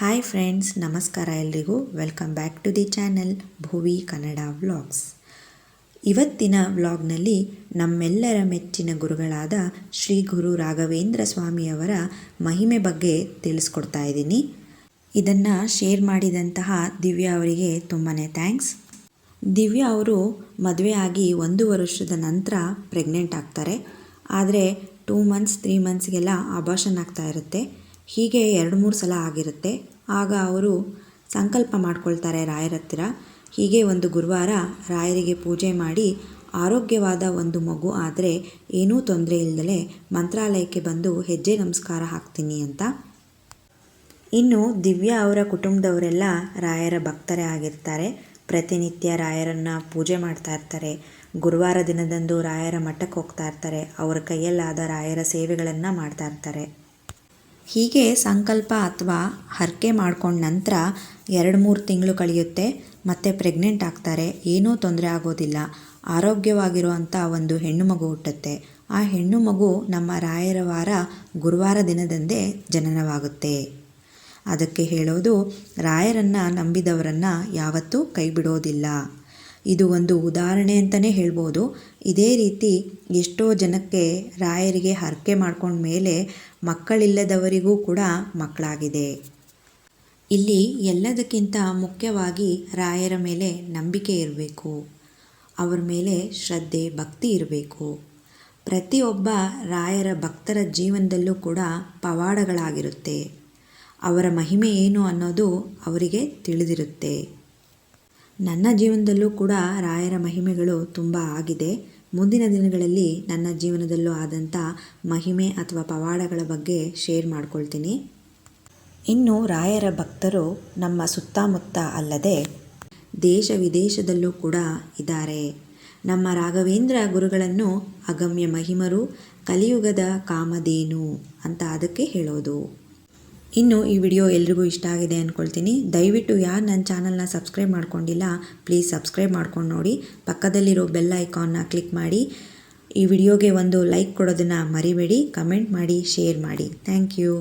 Hi friends ನಮಸ್ಕಾರ ಎಲ್ರಿಗೂ. Welcome back to the channel Bhuvi Kannada vlogs ಇವತ್ತಿನ ವ್ಲಾಗ್ನಲ್ಲಿ ನಮ್ಮೆಲ್ಲರ ಮೆಚ್ಚಿನ ಗುರುಗಳಾದ ಶ್ರೀ ಗುರು ರಾಘವೇಂದ್ರ ಸ್ವಾಮಿಯವರ ಮಹಿಮೆ ಬಗ್ಗೆ ತಿಳಿಸ್ಕೊಡ್ತಾ ಇದ್ದೀನಿ. ಇದನ್ನು ಶೇರ್ ಮಾಡಿದಂತಹ ದಿವ್ಯಾ ಅವರಿಗೆ ತುಂಬಾ ಥ್ಯಾಂಕ್ಸ್ ದಿವ್ಯಾ ಅವರು ಮದುವೆ ಆಗಿ ಒಂದು ವರ್ಷದ ನಂತರ ಪ್ರೆಗ್ನೆಂಟ್ ಆಗ್ತಾರೆ. ಆದರೆ ಟೂ ಮಂತ್ಸ್ ತ್ರೀ ಮಂತ್ಸ್ಗೆಲ್ಲ ಅಬಾಷನ್ ಆಗ್ತಾ ಇರುತ್ತೆ. ಹೀಗೆ ಎರಡು ಮೂರು ಸಲ ಆಗಿರುತ್ತೆ. ಆಗ ಅವರು ಸಂಕಲ್ಪ ಮಾಡ್ಕೊಳ್ತಾರೆ ರಾಯರ ಹತ್ತಿರ. ಹೀಗೆ ಒಂದು ಗುರುವಾರ ರಾಯರಿಗೆ ಪೂಜೆ ಮಾಡಿ ಆರೋಗ್ಯವಾದ ಒಂದು ಮಗು ಆದರೆ ಏನೂ ತೊಂದರೆ ಇಲ್ಲದಲೆ ಮಂತ್ರಾಲಯಕ್ಕೆ ಬಂದು ಹೆಜ್ಜೆ ನಮಸ್ಕಾರ ಹಾಕ್ತೀನಿ ಅಂತ. ಇನ್ನು ದಿವ್ಯಾ ಅವರ ಕುಟುಂಬದವರೆಲ್ಲ ರಾಯರ ಭಕ್ತರೇ ಆಗಿರ್ತಾರೆ. ಪ್ರತಿನಿತ್ಯ ರಾಯರನ್ನು ಪೂಜೆ ಮಾಡ್ತಾ ಇರ್ತಾರೆ. ಗುರುವಾರ ದಿನದಂದು ರಾಯರ ಮಠಕ್ಕೆ ಹೋಗ್ತಾ ಇರ್ತಾರೆ. ಅವರ ಕೈಯಲ್ಲಾದ ರಾಯರ ಸೇವೆಗಳನ್ನು ಮಾಡ್ತಾ ಇರ್ತಾರೆ. ಹೀಗೆ ಸಂಕಲ್ಪ ಅಥವಾ ಹರಕೆ ಮಾಡ್ಕೊಂಡ ನಂತರ ಎರಡು ಮೂರು ತಿಂಗಳು ಕಳೆಯುತ್ತೆ. ಮತ್ತೆ ಪ್ರೆಗ್ನೆಂಟ್ ಆಗ್ತಾರೆ. ಏನೂ ತೊಂದರೆ ಆಗೋದಿಲ್ಲ. ಆರೋಗ್ಯವಾಗಿರುವಂಥ ಒಂದು ಹೆಣ್ಣು ಮಗು ಹುಟ್ಟುತ್ತೆ. ಆ ಹೆಣ್ಣು ಮಗು ನಮ್ಮ ರಾಯರ ವಾರ ಗುರುವಾರ ದಿನದಂದೇ ಜನನವಾಗುತ್ತೆ. ಅದಕ್ಕೆ ಹೇಳೋದು, ರಾಯರನ್ನು ನಂಬಿದವರನ್ನು ಯಾವತ್ತೂ ಕೈ ಬಿಡೋದಿಲ್ಲ ಇದು ಒಂದು ಉದಾಹರಣೆ ಅಂತಲೇ ಹೇಳ್ಬೋದು. ಇದೇ ರೀತಿ ಎಷ್ಟೋ ಜನಕ್ಕೆ ರಾಯರಿಗೆ ಹರಕೆ ಮಾಡ್ಕೊಂಡ ಮೇಲೆ ಮಕ್ಕಳಿಲ್ಲದವರಿಗೂ ಕೂಡ ಮಕ್ಕಳಾಗಿದೆ. ಇಲ್ಲಿ ಎಲ್ಲದಕ್ಕಿಂತ ಮುಖ್ಯವಾಗಿ ರಾಯರ ಮೇಲೆ ನಂಬಿಕೆ ಇರಬೇಕು. ಅವರ ಮೇಲೆ ಶ್ರದ್ಧೆ, ಭಕ್ತಿ ಇರಬೇಕು. ಪ್ರತಿಯೊಬ್ಬ ರಾಯರ ಭಕ್ತರ ಜೀವನದಲ್ಲೂ ಕೂಡ ಪವಾಡಗಳಾಗಿರುತ್ತೆ. ಅವರ ಮಹಿಮೆ ಏನು ಅನ್ನೋದು ಅವರಿಗೆ ತಿಳಿದಿರುತ್ತೆ. ನನ್ನ ಜೀವನದಲ್ಲೂ ಕೂಡ ರಾಯರ ಮಹಿಮೆಗಳು ತುಂಬ ಆಗಿದೆ. ಮುಂದಿನ ದಿನಗಳಲ್ಲಿ ನನ್ನ ಜೀವನದಲ್ಲೂ ಆದಂಥ ಮಹಿಮೆ ಅಥವಾ ಪವಾಡಗಳ ಬಗ್ಗೆ ಶೇರ್ ಮಾಡ್ಕೊಳ್ತೀನಿ. ಇನ್ನು ರಾಯರ ಭಕ್ತರು ನಮ್ಮ ಸುತ್ತಮುತ್ತ ಅಲ್ಲದೆ ದೇಶ ವಿದೇಶದಲ್ಲೂ ಕೂಡ ಇದ್ದಾರೆ. ನಮ್ಮ ರಾಘವೇಂದ್ರ ಗುರುಗಳನ್ನು ಅಗಮ್ಯ ಮಹಿಮರು, ಕಲಿಯುಗದ ಕಾಮದೇನು ಅಂತ ಅದಕ್ಕೆ ಹೇಳೋದು. ಇನ್ನು ಈ ವಿಡಿಯೋ ಎಲ್ರಿಗೂ ಇಷ್ಟ ಆಗಿದೆ ಅಂದ್ಕೊಳ್ತೀನಿ ದಯವಿಟ್ಟು ಯಾರು ನನ್ನ ಚಾನಲ್ನ ಸಬ್ಸ್ಕ್ರೈಬ್ ಮಾಡ್ಕೊಂಡಿಲ್ಲ, ಪ್ಲೀಸ್ ಸಬ್ಸ್ಕ್ರೈಬ್ ಮಾಡ್ಕೊಂಡು ನೋಡಿ. ಪಕ್ಕದಲ್ಲಿರೋ ಬೆಲ್ ಐಕಾನ್ನ ಕ್ಲಿಕ್ ಮಾಡಿ. ಈ ವಿಡಿಯೋಗೆ ಒಂದು ಲೈಕ್ ಕೊಡೋದನ್ನು ಮರಿಬೇಡಿ, ಕಮೆಂಟ್ ಮಾಡಿ, ಶೇರ್ ಮಾಡಿ. Thank you.